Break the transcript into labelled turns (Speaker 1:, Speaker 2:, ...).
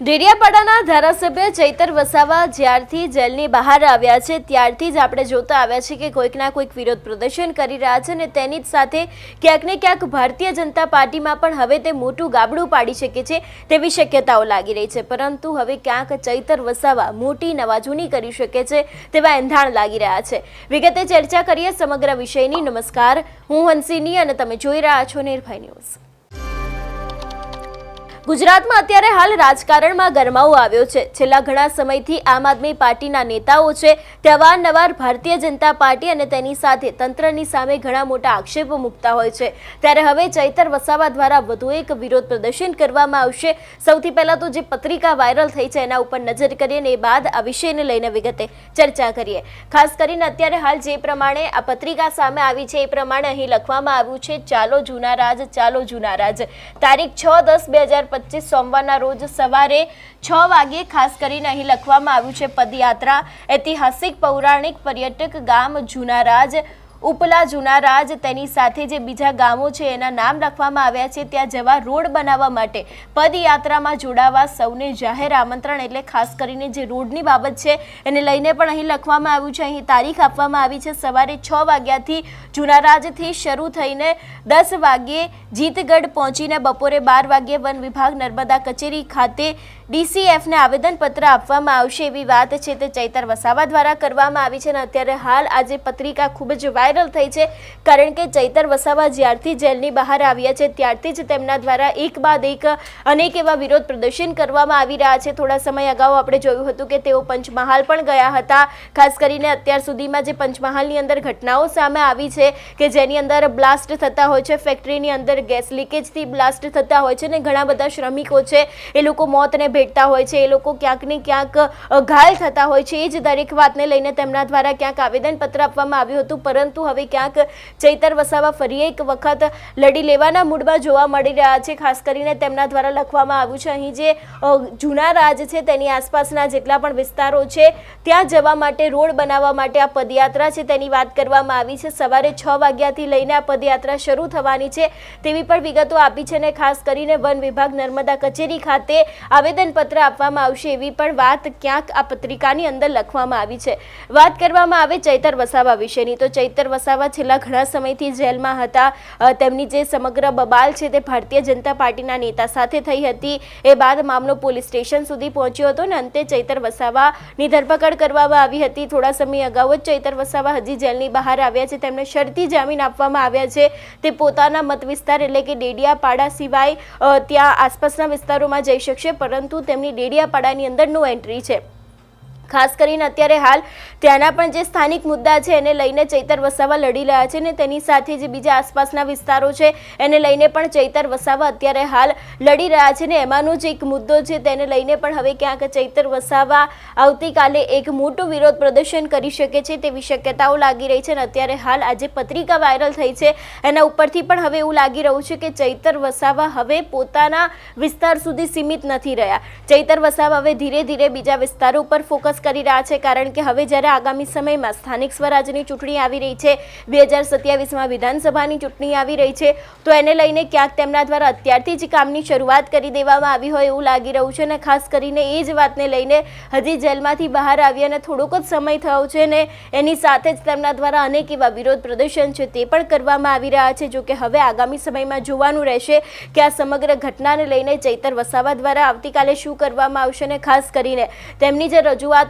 Speaker 1: ડેડિયાપાડાના ધારાસભ્ય ચૈતર વસાવા જ્યારથી જેલની બહાર આવ્યા છે, ત્યારથી જ આપણે જોતા આવ્યા છીએ કે કોઈકના કોઈક વિરોધ પ્રદર્શન કરી રહ્યા છે અને તેની જ સાથે ક્યાંક ને ક્યાંક ભારતીય જનતા પાર્ટીમાં પણ હવે તે મોટું ગાબડું પાડી શકે છે તેવી શક્યતાઓ લાગી રહી છે. પરંતુ હવે ક્યાંક ચૈતર વસાવા મોટી નવાજૂની કરી શકે છે તેવા એંધાણ લાગી રહ્યા છે. વિગતે ચર્ચા કરીએ સમગ્ર વિષયની. નમસ્કાર, હું હંસિની અને તમે જોઈ રહ્યા છો નિર્ભય ન્યૂઝ. ગુજરાતમાં અત્યારે હાલ રાજકારણમાં ગરમાવો આવ્યો છે. છેલ્લા ઘણા સમયથી આમ આદમી પાર્ટીના નેતાઓ છે. તે અવારનવાર ભારતીય જનતા પાર્ટી અને તેની સાથે તંત્રની સામે ઘણા મોટા આક્ષેપો મૂકતા હોય છે. ત્યારે હવે ચૈતર વસાવા દ્વારા વધુ એક વિરોધ પ્રદર્શન કરવામાં આવશે. સૌથી પહેલા તો જે પત્રિકા વાયરલ થઈ છે એના ઉપર નજર કરીએ અને એ બાદ આ વિષયને લઈને વિગતે ચર્ચા કરીએ. ખાસ કરીને અત્યારે હાલ જે પ્રમાણે આ પત્રિકા સામે આવી છે એ પ્રમાણે અહીં લખવામાં આવ્યું છે, ચાલો જૂના રાજ, ચાલો જૂના રાજ. તારીખ છ દસ બે હજાર પચીસ સોમવારના રોજ સવારે છ વાગ્યે ખાસ કરીને અહીં લખવામાં આવ્યું છે પદયાત્રા. ઐતિહાસિક, પૌરાણિક, પર્યટક ગામ જૂના રાજ ઉપલા જુનારાજ તેની સાથે જે બીજા ગામો છે એના નામ લખવામાં આવ્યા છે, ત્યાં જવા રોડ બનાવવા માટે પદયાત્રામાં જોડાવા સૌને જાહેર આમંત્રણ એટલે ખાસ કરીને જે રોડની બાબત છે, એને લઈને પણ અહીં લખવામાં આવ્યું છે, અહીં તારીખ આપવામાં આવી છે, સવારે છ વાગ્યાથી જુનારાજથી શરૂ થઈને દસ વાગ્યે જીતગઢ પહોંચીને બપોરે બાર વાગ્યે વન વિભાગ નર્મદા કચેરી ખાતે ડીસીએફને આવેદનપત્ર આપવામાં આવશે એવી વાત છે તે ચૈતર વસાવા દ્વારા કરવામાં આવી છે અને અત્યારે હાલ આજે પત્રિકા ખૂબ જ વાયરલ થઈ છે કારણ કે ચૈતર વસાવા જ્યારથી જેલની બહાર આવ્યા છે ત્યારથી જ તેમના દ્વારા એક બાદ એક અનેક એવા વિરોધ પ્રદર્શન કરવામાં આવી રહ્યા છે. થોડા સમય અગાઉ આપણે જોયું હતું કે તેઓ પંચમહાલ પણ ગયા હતા. ખાસ કરીને અત્યાર સુધીમાં જે પંચમહાલની અંદર ઘટનાઓ સામે આવી છે કે જેની અંદર બ્લાસ્ટ થતા હોય છે, ફેક્ટરીની અંદર ગેસ લીકેજથી બ્લાસ્ટ થતા હોય છે ને ઘણા બધા શ્રમિકો છે. એ લોકો મોતને ભેટતા હોય છે, એ લોકો ક્યાંક ને ક્યાંક ઘાયલ થતા હોય છે. એ જ દરેક વાતને લઈને તેમના દ્વારા ક્યાંક આવેદનપત્ર આપવામાં આવ્યું હતું. પરંતુ હવે ક્યાંક ચૈતર વસાવા ફરી એક વખત લડી લેવાના મૂડમાં જોવા મળી રહ્યા છે. ખાસ કરીને તેમના દ્વારા લખવામાં આવ્યું છે, અહીં જે જૂના રાજ છે, તેની આસપાસના જેટલા પણ વિસ્તારો છે, ત્યાં જવા માટે, રોડ બનાવવા માટે આ પદયાત્રા છે તેની વાત કરવામાં આવી છે. સવારે છ વાગ્યાથી લઈને આ પદયાત્રા શરૂ થવાની છે તેવી પણ વિગતો આપી છે અને ખાસ કરીને વન વિભાગ નર્મદા કચેરી ખાતે આવેદનપત્ર આપવામાં આવશે એવી પણ વાત ક્યાંક આ પત્રિકાની અંદર લખવામાં આવી છે. વાત કરવામાં આવે ચૈતર વસાવા વિશેની. તો ચૈતર વસાવા છેલ્લા ઘણા સમયથી જેલમાં હતા. તેમની જે સમગ્ર બબાલ છે તે ભારતીય જનતા પાર્ટીના નેતા સાથે થઈ હતી. એ બાદ મામલો પોલીસ સ્ટેશન સુધી પહોંચ્યો હતો અને અંતે ચૈતર વસાવાની ધરપકડ કરવામાં આવી હતી. થોડા સમય અગાઉ જ ચૈતર વસાવા હજી જેલની બહાર આવ્યા છે. તેમને શરતી જામીન આપવામાં આવ્યા છે. તે પોતાના મત વિસ્તાર એટલે કે ડેડિયાપાડા સિવાય ત્યાં આસપાસના વિસ્તારોમાં જઈ શકશે. પરંતુ તેમની ડેડિયાપાડાની અંદર નો એન્ટ્રી છે. ખાસ કરીને અત્યારે હાલ ત્યાંના પણ જે સ્થાનિક મુદ્દા છે એને લઈને ચૈતર વસાવા લડી રહ્યા છે ને તેની સાથે જે બીજા આસપાસના વિસ્તારો છે એને લઈને પણ ચૈતર વસાવા અત્યારે હાલ લડી રહ્યા છે ને એમાંનો જ એક મુદ્દો છે તેને લઈને પણ હવે ક્યાંક ચૈતર વસાવા આવતીકાલે એક મોટું વિરોધ પ્રદર્શન કરી શકે છે તેવી શક્યતાઓ લાગી રહી છે અને અત્યારે હાલ આજે પત્રિકા વાયરલ થઈ છે એના ઉપરથી પણ હવે એવું લાગી રહ્યું છે કે ચૈતર વસાવા હવે પોતાના વિસ્તાર સુધી સીમિત નથી રહ્યા. ચૈતર વસાવા હવે ધીરે ધીરે બીજા વિસ્તારો ઉપર ફોકસ કરી રહ્યા છે કારણ કે હવે જ્યારે આગામી સમયમાં સ્થાનિક સ્વરાજની ચૂંટણી આવી રહી છે, બે હજાર સત્યાવીસમાં વિધાનસભાની ચૂંટણી આવી રહી છે, તો એને લઈને ક્યાંક તેમના દ્વારા અત્યારથી જ કામની શરૂઆત કરી દેવામાં આવી હોય એવું લાગી રહ્યું છે અને ખાસ કરીને એ જ વાતને લઈને હજી જેલમાંથી બહાર આવી અને થોડોક જ સમય થયો છે ને એની સાથે જ તેમના દ્વારા અનેક એવા વિરોધ પ્રદર્શન છે તે પણ કરવામાં આવી રહ્યા છે. જો કે હવે આગામી સમયમાં જોવાનું રહેશે કે આ સમગ્ર ઘટનાને લઈને ચૈતર વસાવા દ્વારા આવતીકાલે શું કરવામાં આવશે અને ખાસ કરીને તેમની જે રજૂઆત